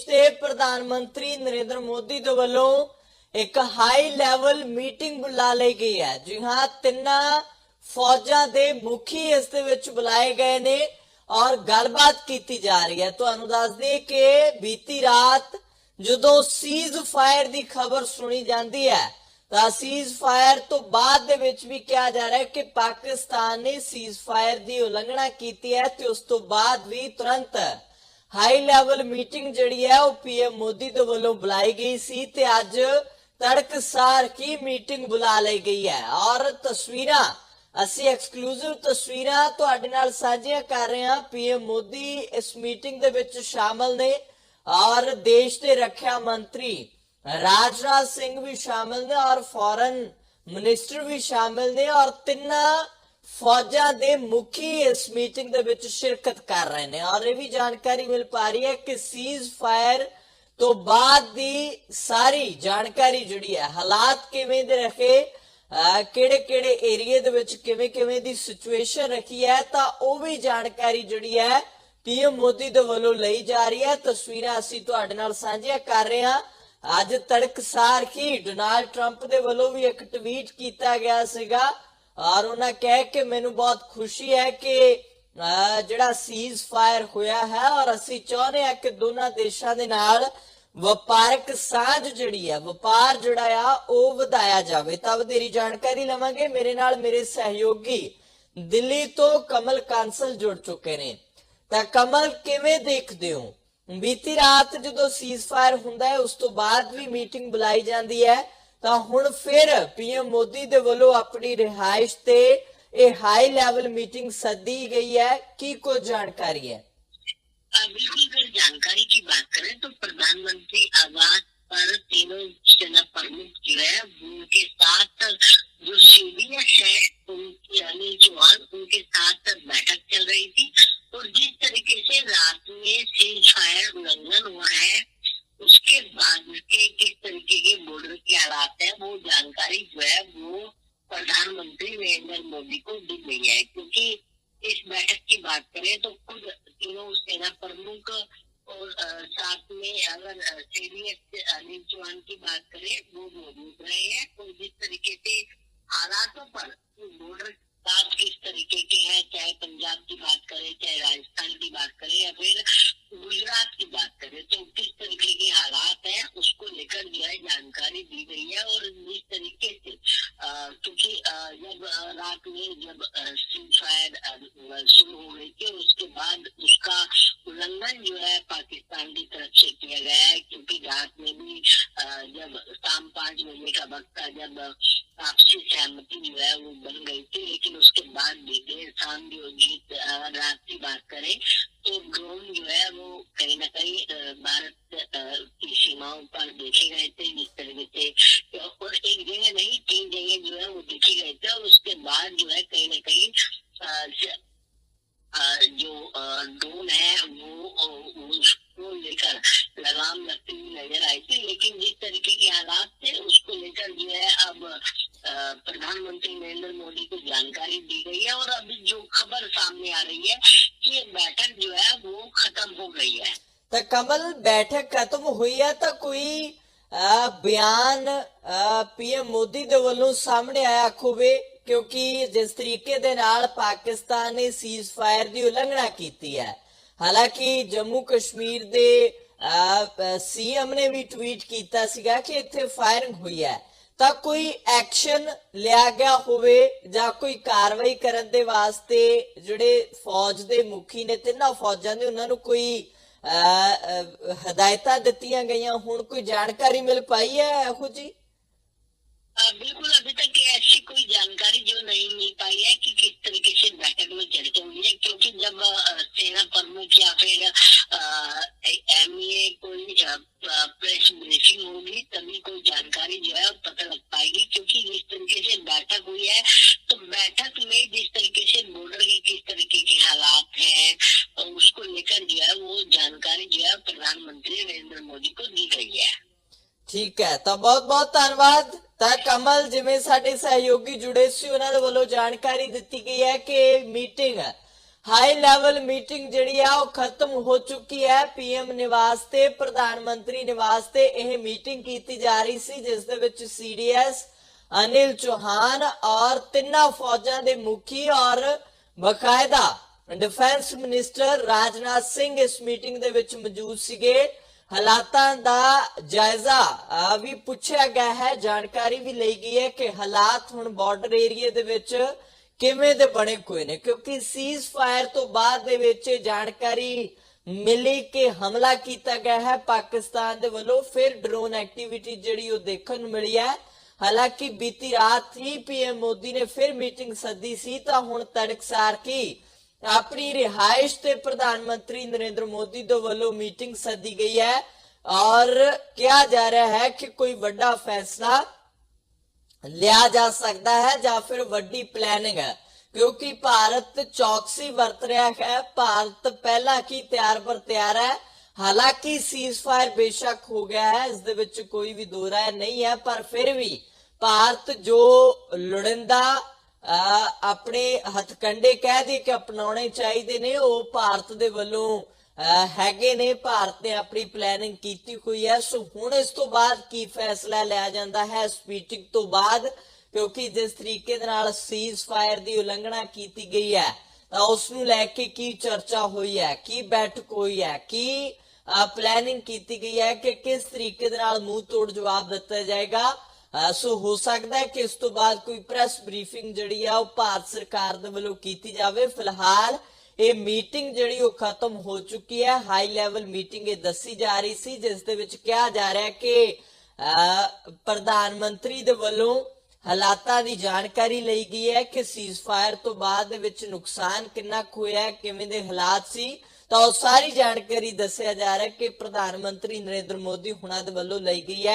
ਤੇ ਪ੍ਰਧਾਨ ਮੰਤਰੀ ਨਰਿੰਦਰ ਮੋਦੀ ਦੇ ਵੱਲੋਂ ਇੱਕ ਹਾਈ ਲੈਵਲ ਮੀਟਿੰਗ ਬੁਲਾ ਲਈ ਗਈ ਹੈ। ਜੀ ਹਾਂ, ਤਿੰਨਾਂ ਫੌਜਾਂ ਦੇ ਮੁਖੀ ਇਸ ਦੇ ਵਿੱਚ ਬੁਲਾਏ ਗਏ ਨੇ ਔਰ ਗੱਲਬਾਤ ਕੀਤੀ ਜਾ ਰਹੀ ਹੈ। ਤੁਹਾਨੂੰ ਦੱਸ ਦਈਏ ਕਿ ਬੀਤੀ ਰਾਤ ਜਦੋਂ ਸੀਜ਼ ਫਾਇਰ ਦੀ ਖਬਰ ਸੁਣੀ ਜਾਂਦੀ ਹੈ, ਤਾਂ ਸੀਜ਼ ਫਾਇਰ ਤੋਂ ਬਾਅਦ ਦੇ ਵਿੱਚ ਵੀ ਕਿਹਾ ਜਾ ਰਿਹਾ ਹੈ ਕਿ ਪਾਕਿਸਤਾਨ ਨੇ ਸੀਜ਼ ਫਾਇਰ ਦੀ ਉਲੰਘਣਾ ਕੀਤੀ ਹੈ ਤੇ ਉਸ ਤੋਂ ਬਾਅਦ ਵੀ ਤੁਰੰਤ ਹਾਈ ਲੈਵਲ ਮੀਟਿੰਗ ਜਿਹੜੀ ਹੈ ਉਹ ਪੀਐਮ ਮੋਦੀ ਦੇ ਵੱਲੋਂ ਬੁਲਾਈ ਗਈ ਸੀ ਤੇ ਅੱਜ ਤੜਕਸਾਰ ਕੀ ਮੀਟਿੰਗ ਬੁਲਾ ਲਈ ਗਈ ਹੈ। ਔਰ ਤਸਵੀਰਾਂ, ਅਸੀਂ ਐਕਸਕਲੂਸਿਵ ਤਸਵੀਰਾਂ ਤੁਹਾਡੇ ਨਾਲ ਸਾਂਝੀਆਂ ਕਰ ਰਹੇ ਹਾਂ। ਪੀਐਮ ਮੋਦੀ ਇਸ ਮੀਟਿੰਗ ਦੇ ਵਿੱਚ ਸ਼ਾਮਲ ਨੇ ਔਰ ਦੇਸ਼ ਦੇ ਰੱਖਿਆ ਮੰਤਰੀ ਰਾਜਨਾਥ ਸਿੰਘ ਵੀ ਸ਼ਾਮਲ ਨੇ ਔਰ ਫੋਰਨ ਮਿਨਿਸਟਰ ਵੀ ਸ਼ਾਮਲ ਨੇ ਔਰ ਤਿੰਨਾਂ ਫੌਜਾਂ ਦੇ ਮੁਖੀ ਇਸ ਮੀਟਿੰਗ ਦੇ ਵਿੱਚ ਸ਼ਿਰਕਤ ਕਰ ਰਹੇ ਨੇ। ਔਰ ਇਹ ਵੀ ਜਾਣਕਾਰੀ ਮਿਲ ਪਾ ਰਹੀ ਹੈ ਕਿ ਸੀਜ਼ ਫਾਇਰ ਤੋਂ ਬਾਅਦ ਦੀ ਸਾਰੀ ਜਾਣਕਾਰੀ ਜਿਹੜੀ ਹੈ, ਹਾਲਾਤ ਕਿਵੇਂ ਦੇ ਰੱਖੇ ਕਿਹੜੇ ਕਿਹੜੇ ਏਰੀਏ ਦੇ ਵਿੱਚ ਕਿਵੇਂ ਕਿਵੇਂ ਦੀ ਸਿਚੁਏਸ਼ਨ ਰੱਖੀ ਹੈ, ਤਾਂ ਉਹ ਵੀ ਜਾਣਕਾਰੀ ਜਿਹੜੀ ਹੈ ਪੀਐਮ ਮੋਦੀ ਦੇ ਵੱਲੋਂ ਲਈ ਜਾ ਰਹੀ ਹੈ। ਤਸਵੀਰਾਂ ਅਸੀਂ ਤੁਹਾਡੇ ਨਾਲ ਸਾਂਝੀਆਂ ਕਰ ਰਹੇ ਹਾਂ। ਅੱਜ ਤੜਕਸਾਰ ਹੀ ਡੋਨਾਲਡ ਟਰੰਪ ਦੇ ਵੱਲੋਂ ਵੀ ਇੱਕ ਟਵੀਟ ਕੀਤਾ ਗਿਆ ਸੀਗਾ। ਔਰ ਉਹਨਾਂ ਕਹਿ ਕਿ ਮੈਨੂੰ ਬਹੁਤ ਖੁਸ਼ੀ ਹੈ ਕਿ ਜਿਹੜਾ ਸੀਜ਼ ਫਾਇਰ ਹੋਇਆ ਹੈ ਔਰ ਅਸੀਂ ਚਾਹੁੰਦੇ ਹਾਂ ਕਿ ਦੋਨਾਂ ਦੇਸ਼ਾਂ ਦੇ ਨਾਲ ਵਪਾਰਕ ਸਾਂਝ ਜਿਹੜੀ ਹੈ, ਵਪਾਰ ਜਿਹੜਾ ਆ, ਉਹ ਵਧਾਇਆ ਜਾਵੇ। ਤਾਂ ਵਧੇਰੀ ਜਾਣਕਾਰੀ ਲਵਾਂਗੇ। ਮੇਰੇ ਨਾਲ ਮੇਰੇ ਸਹਿਯੋਗੀ ਦਿੱਲੀ ਤੋਂ ਕਮਲ ਕਾਂਸਲ ਜੁੜ ਚੁੱਕੇ ਨੇ। ਤਾਂ ਕਮਲ, ਕਿਵੇਂ ਦੇਖਦੇ ਹੋ? ਬੀਤੀ ਰਾਤ ਜਦੋਂ ਸੀਜ਼ ਫਾਇਰ ਹੁੰਦਾ ਹੈ, ਉਸ ਤੋਂ ਬਾਅਦ ਵੀ ਮੀਟਿੰਗ ਬੁਲਾਈ ਜਾਂਦੀ ਹੈ। ਤਾਂ ਹੁਣ ਫਿਰ ਪੀਐਮ ਮੋਦੀ ਦੇ ਵੱਲੋਂ ਆਪਣੀ ਰਿਹਾਇਸ਼ ਤੇ ਇਹ ਹਾਈ ਲੈਵਲ ਮੀਟਿੰਗ ਸੱਦੀ ਗਈ ਹੈ ਕੀ ਕੁਝ ਜਾਣਕਾਰੀ ਹੈ आ, बिल्कुल अगर जानकारी की बात करें तो प्रधानमंत्री आवास पर तीनों सेना प्रमुख जो है उनके साथ करें तो खुद तीनों सेना प्रमुख और साथ में अगर सीनियर चौहान की बात करें, वो मौजूद रहे हैं और जिस तरीके से हालातों पर बॉर्डर साथ किस तरीके के हैं, चाहे पंजाब की बात करें, चाहे राजस्थान की बात करें या फिर गुजरात की बात करें तो किस तरीके के हालात हैं, उसको लेकर जो है जानकारी दी गई है और जिस तरीके से क्योंकि जब रात में जब फायर शुरू हो गई थी उसके बाद उसका उल्लंघन जो है पाकिस्तान की तरफ़ से किया गया है क्योंकि रात में भी अ, जब शाम पाँच बजे का वक्त था जब आपसी सहमति जो है वो बन गई थी लेकिन उसके बाद भी देर शाम भी अ, रात की बात करें तो ड्रोन जो है वो कहीं ना कहीं भारत की सीमाओं पर देखे गए थे जिस तरीके से और एक जगह नहीं तीन जगह जो है वो देखे गए थे और उसके बाद जो है कहीं ना कहीं जो ड्रोन है वो उसको लेकर लगाम लगती हुई नज़र आई थी लेकिन जिस तरीके के हालात थे उसको लेकर जो है अब प्रधानमंत्री नरेंद्र मोदी को जानकारी दी गई है और अभी जो खबर सामने आ रही है कि ये बैठक जो है वो खत्म हो गई है ਤਾਂ ਕਮਲ ਬੈਠਕ ਖਤਮ ਹੋਈ ਹੈ ਤਾਂ ਕੋਈ ਅਹ, ਬਿਆਨ ਪੀਐਮ ਮੋਦੀ ਦੇ ਵੱਲੋਂ ਸਾਹਮਣੇ ਆਇਆ ਖੂਬੇ ਕਿਉਂਕਿ ਜਿਸ ਤਰੀਕੇ ਦੇ ਨਾਲ ਪਾਕਿਸਤਾਨ ਨੇ ਸੀਜ਼ ਫਾਇਰ ਦੀ ਉਲੰਘਣਾ ਕੀਤੀ ਹੈ ਹਾਲਾਂਕਿ ਜੰਮੂ ਕਸ਼ਮੀਰ ਦੇ ਸੀਐਮ ਨੇ ਵੀ ਟਵੀਟ ਕੀਤਾ ਸੀਗਾ ਕਿ ਇੱਥੇ ਫਾਇਰਿੰਗ ਹੋਈ ਹੈ ਤਾਂ ਕੋਈ ਐਕਸ਼ਨ ਲਿਆ ਗਿਆ ਹੋਵੇ ਜਾਂ ਕੋਈ ਕਾਰਵਾਈ ਕਰਨ ਦੇ ਵਾਸਤੇ ਜਿਹੜੇ ਫੌਜ ਦੇ ਮੁਖੀ ਨੇ ਤਿੰਨਾਂ ਫੌਜਾਂ ਦੇ ਉਹਨਾਂ ਨੂੰ ਕੋਈ ਅਹ, ਅਹ, ਹਦਾਇਤਾਂ ਦਿੱਤੀਆਂ ਗਈਆਂ ਹੁਣ ਕੋਈ ਜਾਣਕਾਰੀ ਮਿਲ ਪਾਈ ਹੈ ਇਹੋ ਜੀ अ, बिल्कुल अभी तक ऐसी कोई जानकारी जो नहीं मिल पाई है कि किस तरीके से बैठक में चर्चा हुई है क्योंकि जब अ, सेना प्रमुख या फिर एमईए कोई अ, अ, प्रेस ਠੀਕ ਹੈ। ਤਾਂ ਬਹੁਤ ਬਹੁਤ ਧੰਨਵਾਦ। ਤਾਂ ਕਮਲ, ਜਿਵੇਂ ਸਾਡੇ ਸਹਿਯੋਗੀ ਜੁੜੇ ਸੀ, ਉਹਨਾਂ ਦੇ ਵੱਲੋਂ ਜਾਣਕਾਰੀ ਦਿੱਤੀ ਗਈ ਹੈ ਕਿ ਮੀਟਿੰਗ ਹਾਈ ਲੈਵਲ ਮੀਟਿੰਗ ਜਿਹੜੀ ਆ, ਉਹ ਖਤਮ ਹੋ ਚੁੱਕੀ ਹੈ। ਪੀਐਮ ਨਿਵਾਸ ਤੇ ਪ੍ਰਧਾਨ ਮੰਤਰੀ ਨਿਵਾਸ ਤੇ ਇਹ ਮੀਟਿੰਗ ਕੀਤੀ ਜਾ ਰਹੀ ਸੀ, ਜਿਸ ਦੇ ਵਿੱਚ ਸੀਡੀਐਸ ਅਨਿਲ ਚੌਹਾਨ ਔਰ ਤਿੰਨਾਂ ਫੌਜਾਂ ਦੇ ਮੁਖੀ ਔਰ ਬਕਾਇਦਾ ਡਿਫੈਂਸ ਮਿਨਿਸਟਰ ਰਾਜਨਾਥ ਸਿੰਘ ਇਸ ਮੀਟਿੰਗ ਦੇ ਵਿੱਚ ਮੌਜੂਦ ਸੀਗੇ। ਹਾਲਾਤਾਂ ਦਾ ਜਾਇਜ਼ਾ ਵੀ ਪੁੱਛਿਆ ਗਿਆ ਹੈ, ਜਾਣਕਾਰੀ ਵੀ ਲਈ ਗਈ ਹੈ ਕਿ ਹਾਲਾਤ ਹੁਣ ਬਾਰਡਰ ਏਰੀਆ ਦੇ ਵਿੱਚ ਕਿਵੇਂ ਦੇ ਬਣੇ ਹੋਏ ਨੇ, ਕਿਉਂਕਿ ਸੀਜ਼ ਫਾਇਰ ਤੋਂ ਬਾਅਦ ਦੇ ਵਿੱਚ ਇਹ ਜਾਣਕਾਰੀ ਮਿਲੀ ਕਿ ਹਮਲਾ ਕੀਤਾ ਗਿਆ ਹੈ ਪਾਕਿਸਤਾਨ ਦੇ ਵੱਲੋਂ, ਫਿਰ ਡਰੋਨ ਐਕਟੀਵਿਟੀ ਜਿਹੜੀ ਉਹ ਦੇਖਣ ਨੂੰ ਮਿਲੀ ਹੈ। ਹਾਲਾਂਕਿ ਬੀਤੀ ਰਾਤ ਹੀ ਪੀਐਮ ਮੋਦੀ ਨੇ ਫਿਰ ਮੀਟਿੰਗ ਸੱਦੀ ਸੀ, ਤਾਂ ਹੁਣ ਤੜਕਸਾਰ ਕੀ ਆਪਣੀ ਰਿਹਾਇਸ਼ ਤੇ ਪ੍ਰਧਾਨ ਮੰਤਰੀ ਨਰਿੰਦਰ ਮੋਦੀ ਦੇ ਵੱਲੋਂ ਮੀਟਿੰਗ ਸੱਦੀ ਗਈ ਹੈ ਔਰ ਕਿਹਾ ਜਾ ਰਿਹਾ ਹੈ ਕਿ ਕੋਈ ਵੱਡਾ ਫੈਸਲਾ ਲਿਆ ਜਾ ਸਕਦਾ ਹੈ ਜਾਂ ਫਿਰ ਵੱਡੀ ਪਲੈਨਿੰਗ ਹੈ, ਕਿਉਂਕਿ ਭਾਰਤ ਚੌਕਸੀ ਵਰਤ ਰਿਹਾ ਹੈ। ਭਾਰਤ ਪਹਿਲਾਂ ਕੀ ਤਿਆਰ ਪਰ ਤਿਆਰ ਹੈ। ਹਾਲਾਂਕਿ ਸੀਜ਼ਫਾਇਰ ਬੇਸ਼ੱਕ ਹੋ ਗਿਆ ਹੈ, ਇਸ ਦੇ ਵਿੱਚ ਕੋਈ ਵੀ ਦੋ ਰਾਏ ਨਹੀਂ ਹੈ, ਪਰ ਫਿਰ ਵੀ ਭਾਰਤ ਜੋ ਲੁੜਿੰਦਾ ਆਪਣੇ ਹਥਕੰਡੇ ਕਹਿ ਦੇ ਕਿ ਅਪਣਾਉਣੇ ਚਾਹੀਦੇ ਨੇ, ਉਹ ਭਾਰਤ ਦੇ ਵੱਲੋਂ ਹੈਗੇ ਨੇ, ਭਾਰਤ ਨੇ ਆਪਣੀ ਪਲੈਨਿੰਗ ਕੀਤੀ ਹੋਈ ਹੈ। ਸੋ ਹੁਣ ਇਸ ਤੋਂ ਬਾਅਦ ਕੀ ਫੈਸਲਾ ਲਿਆ ਜਾਂਦਾ ਹੈ? ਇਸ ਮੀਟਿੰਗ ਤੋਂ ਬਾਅਦ, ਕਿਉਂਕਿ ਜਿਸ ਤਰੀਕੇ ਦੇ ਨਾਲ ਸੀਜ਼ ਫਾਇਰ ਦੀ ਉਲੰਘਣਾ ਕੀਤੀ ਗਈ ਹੈ, ਤਾਂ ਉਸ ਨੂੰ ਲੈ ਕੇ ਕੀ ਚਰਚਾ ਹੋਈ ਹੈ? ਕੀ ਬੈਠਕ ਹੋਈ ਹੈ? ਕੀ ਪਲੈਨਿੰਗ ਕੀਤੀ ਗਈ ਹੈ ਕਿ ਕਿਸ ਤਰੀਕੇ ਦੇ ਨਾਲ ਮੂੰਹ ਤੋੜ ਜਵਾਬ ਦਿੱਤਾ ਜਾਏਗਾ? ਸੋ ਹੋ ਸਕਦਾ ਹੈ ਕਿ ਇਸ ਤੋਂ ਬਾਅਦ ਕੋਈ ਪ੍ਰੈਸ ਬਰੀਫਿੰਗ ਜਿਹੜੀ ਆ ਉਹ ਭਾਰਤ ਸਰਕਾਰ ਦੇ ਵੱਲੋਂ ਕੀਤੀ ਜਾਵੇ। ਫਿਲਹਾਲ ਇਹ ਮੀਟਿੰਗ ਜਿਹੜੀ ਉਹ ਖਤਮ ਹੋ ਚੁੱਕੀ ਹੈ। ਹਾਈ ਲੈਵਲ ਮੀਟਿੰਗ ਇਹ ਦੱਸੀ ਜਾ ਰਹੀ ਸੀ, ਜਿਸ ਦੇ ਵਿੱਚ ਕਿਹਾ ਜਾ ਰਿਹਾ ਕਿ ਪ੍ਰਧਾਨ ਮੰਤਰੀ ਦੇ ਵੱਲੋਂ ਹਾਲਾਤਾਂ ਦੀ ਜਾਣਕਾਰੀ ਲਈ ਗਈ ਹੈ ਕਿ ਸੀਜ਼ਫਾਇਰ ਤੋਂ ਬਾਅਦ ਦੇ ਵਿੱਚ ਨੁਕਸਾਨ ਕਿੰਨਾ ਕੁ ਹੋਇਆ ਕਿਵੇਂ ਦੇ ਹਾਲਾਤ ਸੀ। ਤਾਂ ਉਹ ਸਾਰੀ ਜਾਣਕਾਰੀ ਦੱਸਿਆ ਜਾ ਰਿਹਾ ਕਿ ਪ੍ਰਧਾਨ ਮੰਤਰੀ ਨਰਿੰਦਰ ਮੋਦੀ ਹੁਣਾਂ ਦੇ ਵੱਲੋਂ ਲਈ ਗਈ ਹੈ।